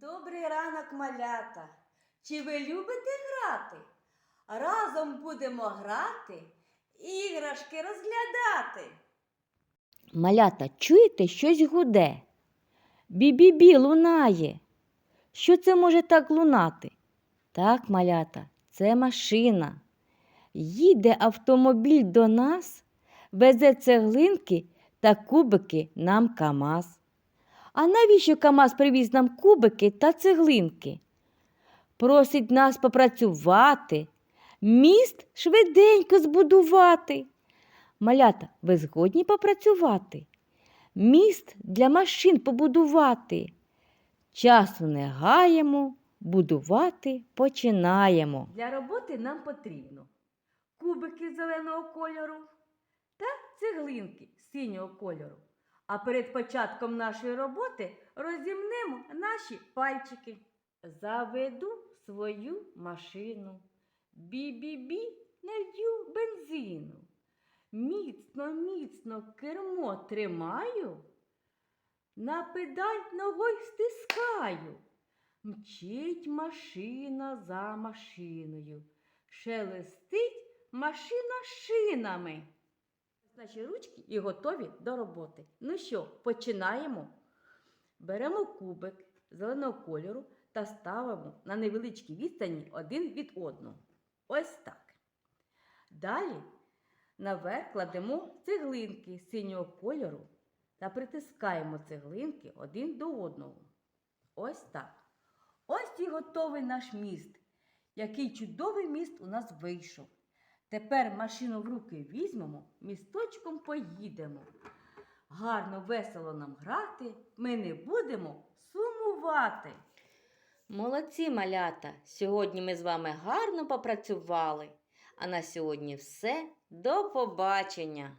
Добрий ранок, малята. Чи ви любите грати? Разом будемо грати, іграшки розглядати. Малята, чуєте, щось гуде? Бі-бі-бі лунає. Що це може так лунати? Так, малята, це машина. Їде автомобіль до нас, везе цеглинки та кубики нам КАМАЗ. А навіщо КАМАЗ привіз нам кубики та цеглинки? Просить нас попрацювати, міст швиденько збудувати. Малята, ви згодні попрацювати? Міст для машин побудувати. Часу не гаємо, будувати починаємо. Для роботи нам потрібно кубики зеленого кольору та цеглинки синього кольору. А перед початком нашої роботи розімнемо наші пальчики. Заведу свою машину. Бі-бі-бі налью бензину. Міцно, міцно кермо тримаю, на педаль ногой стискаю. Мчить машина за машиною, шелестить машина шинами. Наші ручки і готові до роботи. Ну що, починаємо. Беремо кубик зеленого кольору та ставимо на невеличкій відстані один від одного. Ось так. Далі наверх кладемо цеглинки синього кольору та притискаємо цеглинки один до одного. Ось так. Ось і готовий наш міст. Який чудовий міст у нас вийшов. Тепер машину в руки візьмемо, місточком поїдемо. Гарно, весело нам грати, ми не будемо сумувати. Молодці малята! Сьогодні ми з вами гарно попрацювали. А на сьогодні все. До побачення!